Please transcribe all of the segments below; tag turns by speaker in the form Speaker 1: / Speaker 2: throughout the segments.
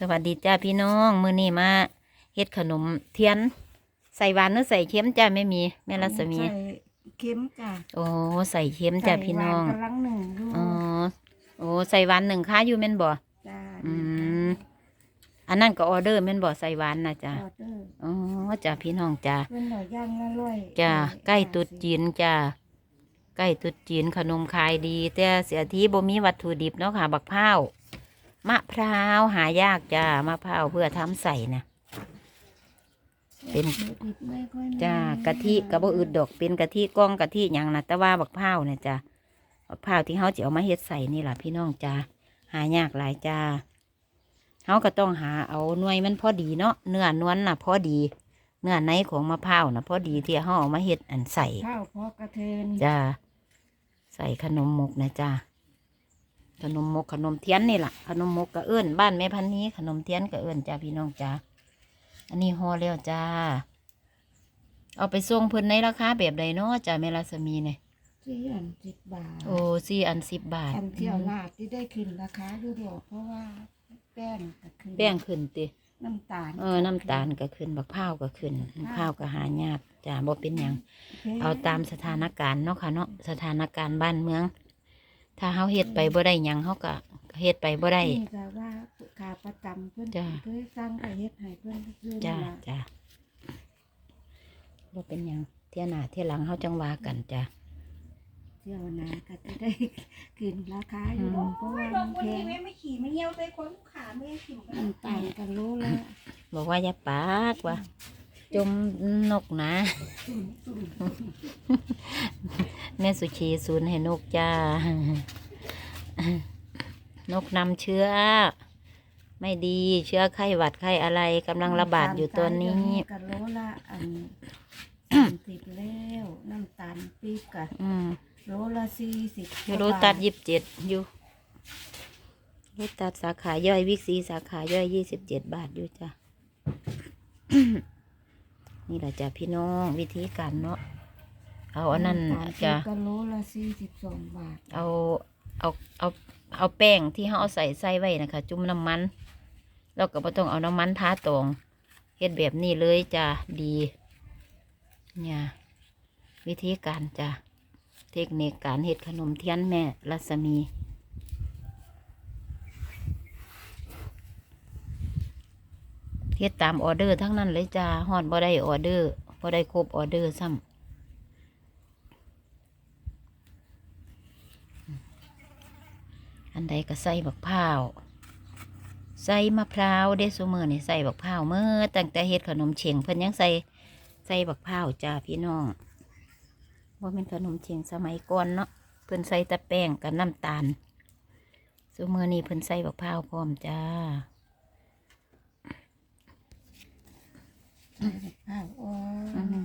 Speaker 1: สวัสดีจ้าพี่น้องมื้อนี้มาเฮ็ดขนมเทียน ใส่หวานหรือใส่เค็มจ้าไม่มีแม่รัศมี
Speaker 2: ใส่เค็มจ้ะ
Speaker 1: โอ้ใส่เค็มจ้าพี่น้อง
Speaker 2: ใส่หวากำลังหนึ่งดู
Speaker 1: อ๋อโอ้ใส่หวานหนึ่งค้าอยู่แม่นบ่
Speaker 2: จ้า
Speaker 1: อืมอันนั้นก็ออเดอร์แม่นบ่ใส่หวานนะจ้า
Speaker 2: ออเดอร์
Speaker 1: อ๋อจ้าพี่น้องจ้า
Speaker 2: เพื่อนหน่อยย่างละร้อย
Speaker 1: จ้า
Speaker 2: เออ
Speaker 1: ใกล้ตรุดจีนจ้าใกล้ตรุดจีนขนมขายดี แต่เสียทีบ่มีวัตถุดิบเนาะค่ะ บักพร้าว มะพร้าวหายากจ้ามะพร้าวเพื่อทำใส่นะเป็น
Speaker 2: ดิบไม่ค่อยมี
Speaker 1: จ้ากะทิกะบ่อืดดอกเป็นกะทิก้องกะทิหยังนะแต่ว่าบักพร้าวเนี่ยจ้าบักพร้าวที่เฮาจะเอามาเฮ็ดใส่นี่ล่ะพี่น้องจ้าหายากหลายจ้าเฮาก็ต้องหาเอาหน่วยมันพอดีเนาะเนื้อนวลน่ะพอดี เนื้อในของมะพร้าวน่ะพอดีที่เฮาเอามาเฮ็ดอันใส่
Speaker 2: ข้าวพอกระเทิน
Speaker 1: จ้าใส่ขนมมกนะจ้า ขนมมกขนมเทียนนี่ล่ะขนมมกกะเอื้นบ้านแม่พันนี้ ขนมเทียนกะเอื้นจ้าพี่น้องจ้าอันนี้ห่อแล้วจ้า เอาไปส่งเพิ่นในราคาแบบใดเนาะจ้าแม่รัศมีเนี่ย
Speaker 2: ที่อันสิบบาท
Speaker 1: โอ้สี่อันสิบบาท
Speaker 2: อันเที่ยวลาดที่ได้ขึ้นราคาดูดอกเพราะว่าแป้งก็ขึ้น
Speaker 1: แป้งขึ้นติ
Speaker 2: น้ำตาล
Speaker 1: เออน้ำตาลก็ขึ้นบักพร้าวก็ขึ้นบักพร้าวก็หายากจ้าบ่เป็นหยังเอาตามสถานการณ์เนาะค่ะเนาะสถานการณ์บ้านเมือง ถ้าเฮาเฮ็ดไปบ่ได้หยังเฮาก็เฮ็ดไปบ่ได้
Speaker 2: นี่ก็ว่าขาประจำเพื่อน
Speaker 1: จ้า
Speaker 2: เคยสร้างไปเฮ็ดให้เพื่อนเพื่อน
Speaker 1: จ้า
Speaker 2: นี่ล่ะ
Speaker 1: จ้าบ่เป็นหยังเที่ยหน้าเที่ยหลังเฮาจังว่ากันจ้า
Speaker 2: เที่ยวนาก็จะได้ขึ้นราคาอยู่ดอกเพราะว่า
Speaker 3: ล
Speaker 2: มั
Speaker 3: ง
Speaker 2: น
Speaker 3: วัน
Speaker 2: แพ
Speaker 3: นี้
Speaker 2: ง
Speaker 3: แม่ไม่ขี่ไม่เยี่ยวไปคนขาไม่ขี่กัน
Speaker 2: น้ำตาลกันรู้แล้ว
Speaker 1: บอกว่าอย่าปากว่า จมนกนะ แม่สุชีศูนย์ให้นกจ้า นกนำเชื้อ ไม่ดีเชื้อไข้หวัดไข้อะไรกำลังระบาดอยู่ตัวนี้
Speaker 2: กันรู้ละอันสิบแล้วน้ำตาลปีบกะ
Speaker 1: อืม
Speaker 2: โลละสี่สิบ
Speaker 1: อยู่โรตัดยี่สิบเจ็ดอยู่โรตัดสาขาย่อยวิกซีสาขาย่อยยี่สิบเจ็ดบาทอยู่จ้ะ นี่แหละจ้ะพี่น้องวิธีการเนาะเอาอันนั้นำ
Speaker 2: ตาลปี๊
Speaker 1: จ้ะ
Speaker 2: บกันโลละสี่สิบสองบาท
Speaker 1: เอาเอาเอาเอาแป้งที่เขาเอาใส่ใส่ไว้นะคะ จุ่มน้ำมันแล้วก็บ่ต้องเอาน้ำมันทาตรงเฮ็ดแบบนี้เลยจ้ะดี เนี่ย วิธีการจ้ะเทคนิคการเฮ็ดขนมเทียนแม่รัศมี เฮ็ดตามออเดอร์ทั้งนั้นเลยจ้าฮอดบ่ได้ออเดอร์บ่ได้ครบออเดอร์ซ้ำอันใดก็ใส่บักพร้าวใส่มะพร้าวเด้ซุมือนี่ใส่บักพร้าวเมื่อตั้งแต่เฮ็ดขนมเชียงเพิ่นยังใส่ใส่บักพร้าวจ้าพี่น้องว่าเป็นขนมเชียงสมัยก่อนเนาะเพิ่นใส่ต่แป้งกับน้ำตาลซุมือนี่เพิ่นใส่บักพร้าวพร้อมจ้า
Speaker 2: ข้าวอ๋ออ
Speaker 1: อืม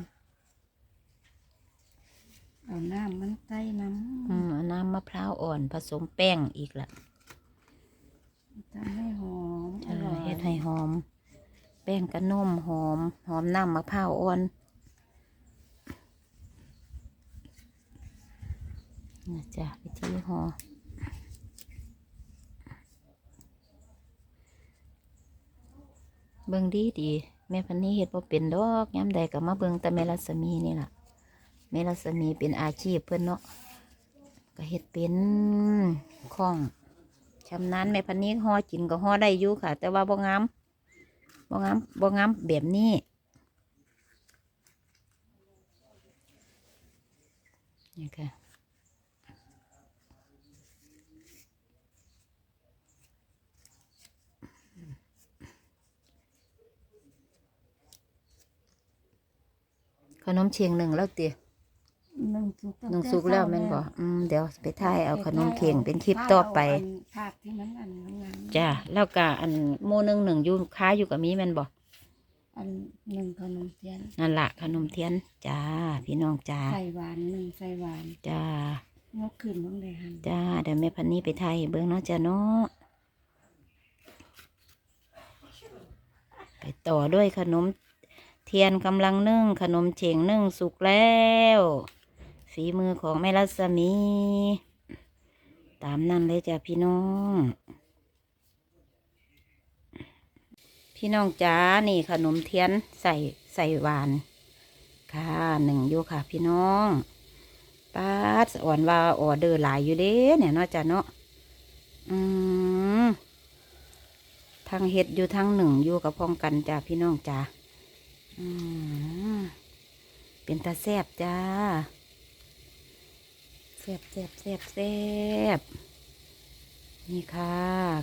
Speaker 2: เอาน้ำมันใส่น้
Speaker 1: อืมเอาน้ำมะพร้าวอ่อนผสมแป้งอีกละำ
Speaker 2: ทำให้หอมอ
Speaker 1: เออ
Speaker 2: ร่อย
Speaker 1: เฮ็ดให้หอม แป้งกระนุ่มหอม หอมน้ำมะพร้าวอ่อนนะจ๊ะวิธีห่อเบิ่งดีดี แม่พันนี้เฮ็ดบ่เป็นดอกย้ำใดก็มาเบิ่งแต่แม่รัศมีนี่ล่ะแม่รัศมีเป็นอาชีพเพิ่นเนาะก็เฮ็ดเป็นคล่องชำนาญแม่พันนี้ห่อกินก็ห่อได้อยู่ค่ะ แต่ว่าบ่งามบ่งามบ่งามแบบนี้นี่ค่ะ ขนมเชียงหนึ่งแล้วเตี๋ย
Speaker 2: หนึ่งสุก
Speaker 1: หนึ่งสุกแล้วแม่นบ่อืมเดี๋ยวไปถ่ายเอาขนมเข่งเป็นคลิปต่อไป
Speaker 2: ภาพที่มันอันงาม
Speaker 1: จ้าแล้วก็อันโมหนึ่งหนึ่งอยู่ค้าอยู่กับมีแม่นบ่
Speaker 2: อันหนึ่งขนมเทียน
Speaker 1: นั่นละขนมเทียนจ้าพี่น้องจ้า
Speaker 2: ใส่หวานหนึ่งใส่หวาน
Speaker 1: จ้าย
Speaker 2: กขึ้นบ้างเลยหัน
Speaker 1: จ้าเดี๋ยวแม่พันนี้ไปไทยเบิ้งเนาะจ้าเนาะไปต่อด้วยขนมเทียนกำลังนึ่งขนมเฉงนึ่งสุกแล้วฝีมือของแม่รัศมี ตามนั่นเลยจ้าพี่น้อง พี่น้องจ้านี่ขนมเทียนใส่ใส่หวาน ค่ะหนึ่งอยู่ค่ะพี่น้องป้าสอ่อนว่าออเดอร์หลายอยู่เด้เนี่ยเนาะจ้ะเนาะอืมทางเห็ดอยู่ทางหนึ่งอยู่กับพ้องกันจ้าพี่น้องจ้า เป็นตาแซบจ้าแซบแซบแซบแซบนี่ค่ะ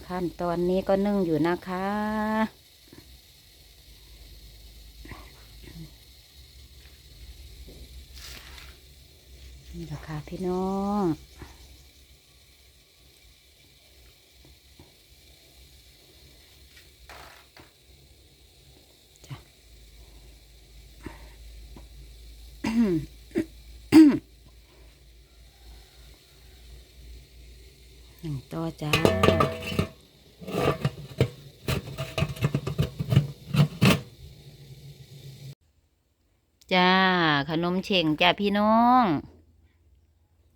Speaker 1: ขั้นตอนนี้ก็นึ่งอยู่นะคะ นี่แหละค่ะพี่น้องจ้ะ หนึ่ง ต่อจ้าจ้า ขนมเข่งจ้าพี่น้อง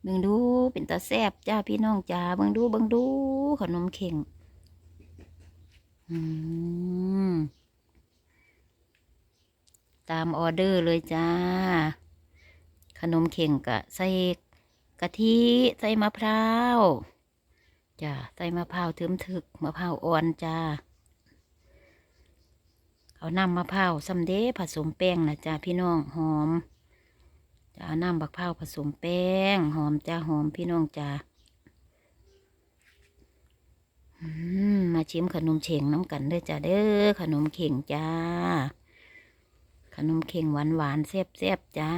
Speaker 1: เบิ่งดูเป็นตาแซบจ้าพี่น้องจ้าเบิ่งดูเบิ่งดู ขนมเข่งอืมตามออเดอร์เลยจ้า ขนมเข่งกะใส่กะทิ ใส่มะพร้าว จ้าใส่มะพร้าวถึมถึกมะพร้าวอ่อนจ้าเอาน้ำมะพร้าวซัมเดผสมแป้งนะจ้าพี่น้องหอมจะเอาน้ำบักพร้าวผสมแป้ง หอมจ้าหอมพี่น้องจ้าอืมมาชิมขนมเข่งน้ำกันเด้อจ้าเด้อขนมเข่งจ้า ขนมเข่งหวานหวานแซ่บแซ่บจ้า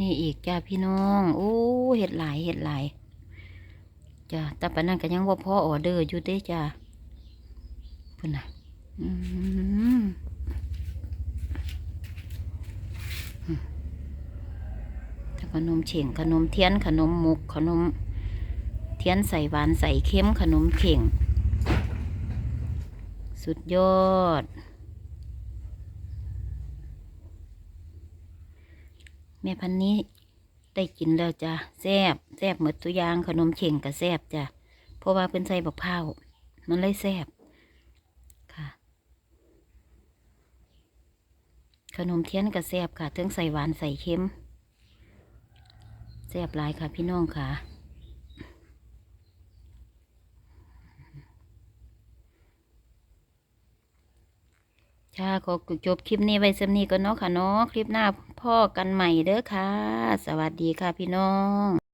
Speaker 1: นี่อีกจ้าพี่น้องโอ้เห็ดหลายเห็ดหลายจ้าแต่ปานนั้นก็ยังว่าพ่อออเดอร์อยู่เด้จ้าพุ่นน่ะอืมถ้าขนมเข่งขนมเทียนขนมมุกขนมเทียนใส่หวานใส่เค็มขนมเข่ง สุดยอด ม่พันนี้ได้กินแล้วจ้ะแซบแซบหมดตัวอย่างขนมเข่งกับแซบจ้ะเพราะว่าเป็นใส่บักพร้ามันเลยแซบค่ะ ขนมเทียนกับแซบค่ะทั้งใส่หวานใส่เค็มแซบหลายค่ะพี่น้องค่ะ ค่ะขอจบคลิปนี้ไว้สำนี้ก็เนาะค่ะเนาะคลิปหน้าพ่อกันใหม่เด้อค่ะ สวัสดีค่ะพี่น้อง